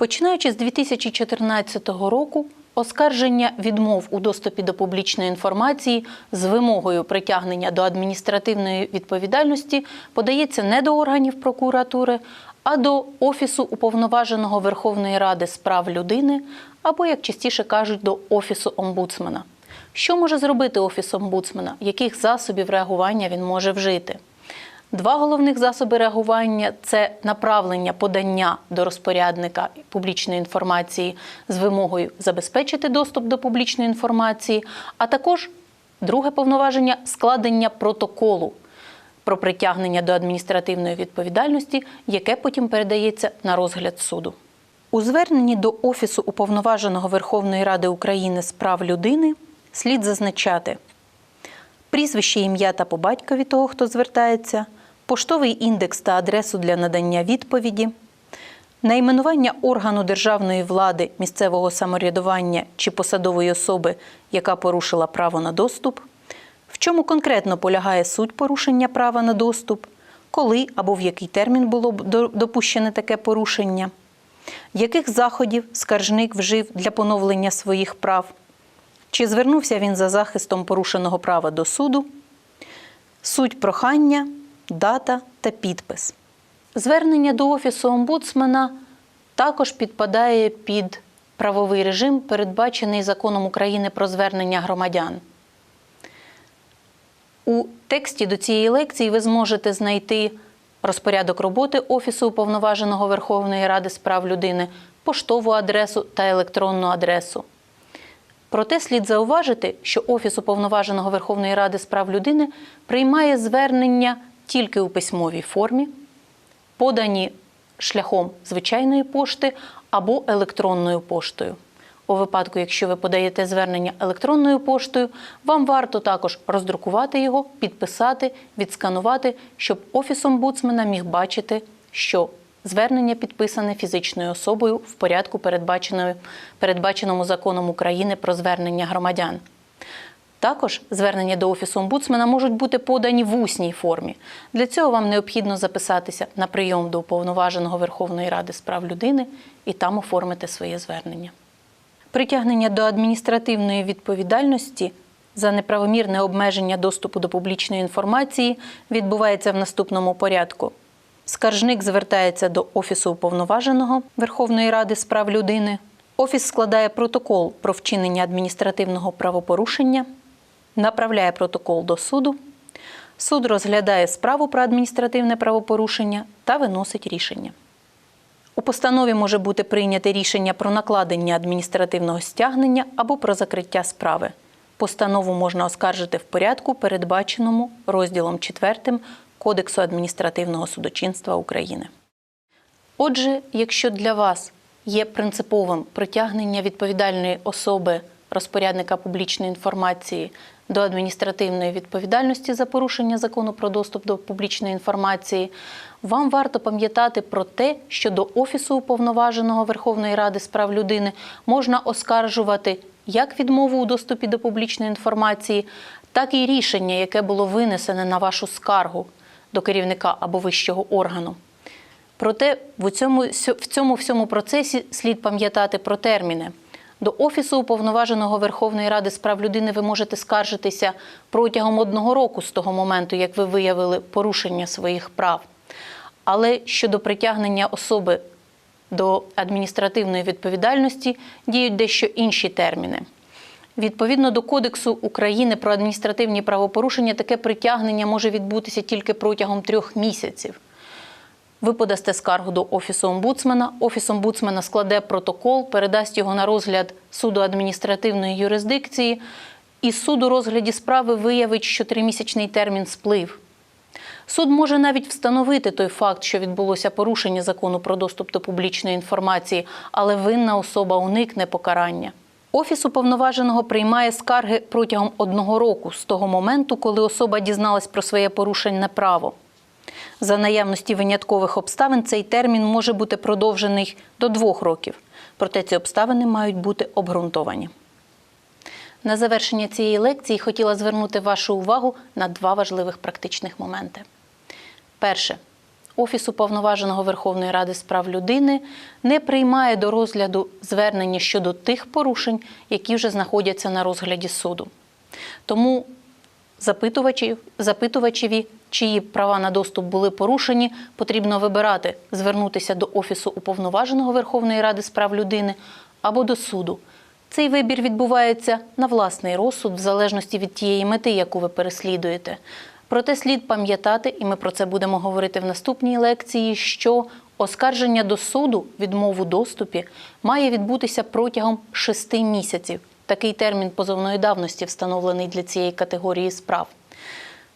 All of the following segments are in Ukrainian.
Починаючи з 2014 року, оскарження відмов у доступі до публічної інформації з вимогою притягнення до адміністративної відповідальності подається не до органів прокуратури, а до Офісу уповноваженого Верховної Ради з прав людини або, як частіше кажуть, до Офісу омбудсмена. Що може зробити Офіс омбудсмена? Яких засобів реагування він може вжити? Два головних засоби реагування це направлення подання до розпорядника публічної інформації з вимогою забезпечити доступ до публічної інформації, а також друге повноваження складення протоколу про притягнення до адміністративної відповідальності, яке потім передається на розгляд суду. У зверненні до Офісу уповноваженого Верховної Ради України з прав людини слід зазначати прізвище, ім'я та по батькові того, хто звертається, поштовий індекс та адресу для надання відповіді, найменування органу державної влади, місцевого самоврядування чи посадової особи, яка порушила право на доступ, в чому конкретно полягає суть порушення права на доступ, коли або в який термін було допущене таке порушення, яких заходів скаржник вжив для поновлення своїх прав, чи звернувся він за захистом порушеного права до суду, суть прохання, дата та підпис. Звернення до Офісу омбудсмена також підпадає під правовий режим, передбачений законом України про звернення громадян. У тексті до цієї лекції ви зможете знайти розпорядок роботи Офісу уповноваженого Верховної Ради з прав людини, поштову адресу та електронну адресу. Проте слід зауважити, що Офіс уповноваженого Верховної Ради з прав людини приймає звернення тільки у письмовій формі, подані шляхом звичайної пошти або електронною поштою. У випадку, якщо ви подаєте звернення електронною поштою, вам варто також роздрукувати його, підписати, відсканувати, щоб офіс омбудсмена міг бачити, що звернення підписане фізичною особою в порядку, передбаченому законом України про звернення громадян. Також звернення до офісу омбудсмена можуть бути подані в усній формі. Для цього вам необхідно записатися на прийом до уповноваженого Верховної Ради з прав людини і там оформити своє звернення. Притягнення до адміністративної відповідальності за неправомірне обмеження доступу до публічної інформації відбувається в наступному порядку. Скаржник звертається до Офісу уповноваженого Верховної Ради з прав людини. Офіс складає протокол про вчинення адміністративного правопорушення, направляє протокол до суду. Суд розглядає справу про адміністративне правопорушення та виносить рішення. У постанові може бути прийняте рішення про накладення адміністративного стягнення або про закриття справи. Постанову можна оскаржити в порядку, передбаченому розділом 4 Кодексу адміністративного судочинства України. Отже, якщо для вас є принциповим притягнення відповідальної особи розпорядника публічної інформації до адміністративної відповідальності за порушення закону про доступ до публічної інформації, вам варто пам'ятати про те, що до Офісу уповноваженого Верховної Ради з прав людини можна оскаржувати як відмову у доступі до публічної інформації, так і рішення, яке було винесене на вашу скаргу до керівника або вищого органу. Проте в цьому, в цьому всьому процесі слід пам'ятати про терміни. До Офісу уповноваженого Верховної Ради з прав людини ви можете скаржитися протягом одного року з того моменту, як ви виявили порушення своїх прав. Але щодо притягнення особи до адміністративної відповідальності діють дещо інші терміни. Відповідно до Кодексу України про адміністративні правопорушення, таке притягнення може відбутися тільки протягом трьох місяців. Ви подасте скаргу до Офісу омбудсмена. Офіс омбудсмена складе протокол, передасть його на розгляд суду адміністративної юрисдикції, і суд у розгляді справи виявить, що тримісячний термін сплив. Суд може навіть встановити той факт, що відбулося порушення закону про доступ до публічної інформації, але винна особа уникне покарання. Офіс уповноваженого приймає скарги протягом одного року з того моменту, коли особа дізналась про своє порушення право. За наявності виняткових обставин цей термін може бути продовжений до двох років, проте ці обставини мають бути обґрунтовані. На завершення цієї лекції хотіла звернути вашу увагу на два важливих практичних моменти. Перше. Офіс уповноваженого Верховної Ради з прав людини не приймає до розгляду звернення щодо тих порушень, які вже знаходяться на розгляді суду. Тому запитувачів, запитувачеві, чиї права на доступ були порушені, потрібно вибирати звернутися до Офісу уповноваженого Верховної Ради з прав людини або до суду. Цей вибір відбувається на власний розсуд, в залежності від тієї мети, яку ви переслідуєте. Проте слід пам'ятати, і ми про це будемо говорити в наступній лекції, що оскарження до суду відмову доступі має відбутися протягом шести місяців. Такий термін позовної давності встановлений для цієї категорії справ.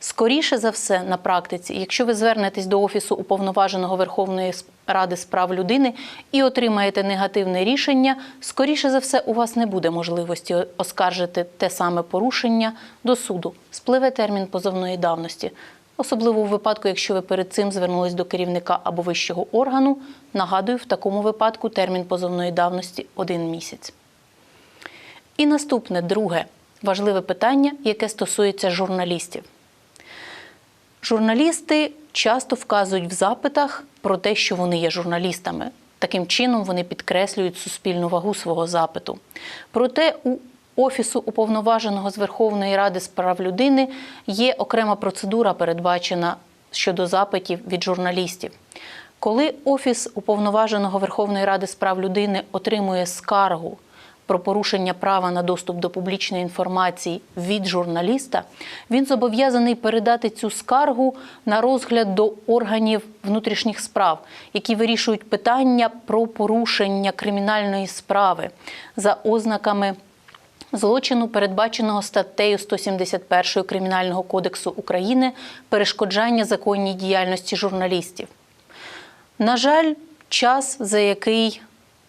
Скоріше за все, на практиці, якщо ви звернетесь до Офісу уповноваженого Верховної Ради з прав людини і отримаєте негативне рішення, скоріше за все, у вас не буде можливості оскаржити те саме порушення до суду. Спливе термін позовної давності. Особливо у випадку, якщо ви перед цим звернулись до керівника або вищого органу, нагадую, в такому випадку термін позовної давності один місяць. І наступне друге важливе питання, яке стосується журналістів. Журналісти часто вказують в запитах про те, що вони є журналістами. Таким чином вони підкреслюють суспільну вагу свого запиту. Проте у Офісу уповноваженого з Верховної Ради з прав людини є окрема процедура, передбачена щодо запитів від журналістів. Коли Офіс уповноваженого Верховної Ради з прав людини отримує скаргу про порушення права на доступ до публічної інформації від журналіста, він зобов'язаний передати цю скаргу на розгляд до органів внутрішніх справ, які вирішують питання про порушення кримінальної справи за ознаками. Злочину, передбаченого статтею 171 Кримінального кодексу України, перешкоджання законній діяльності журналістів. На жаль, час, за який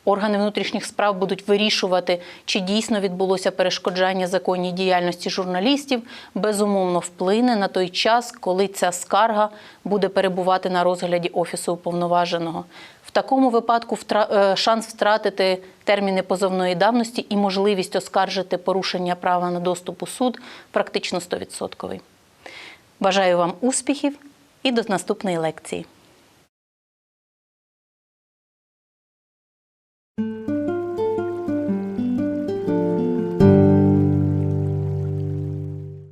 органи внутрішніх справ будуть вирішувати, чи дійсно відбулося перешкоджання законній діяльності журналістів, безумовно вплине на той час, коли ця скарга буде перебувати на розгляді офісу уповноваженого. В такому випадку е, шанс втратити терміни позовної давності і можливість оскаржити порушення права на доступ у суд практично 100%. Бажаю вам успіхів і до наступної лекції.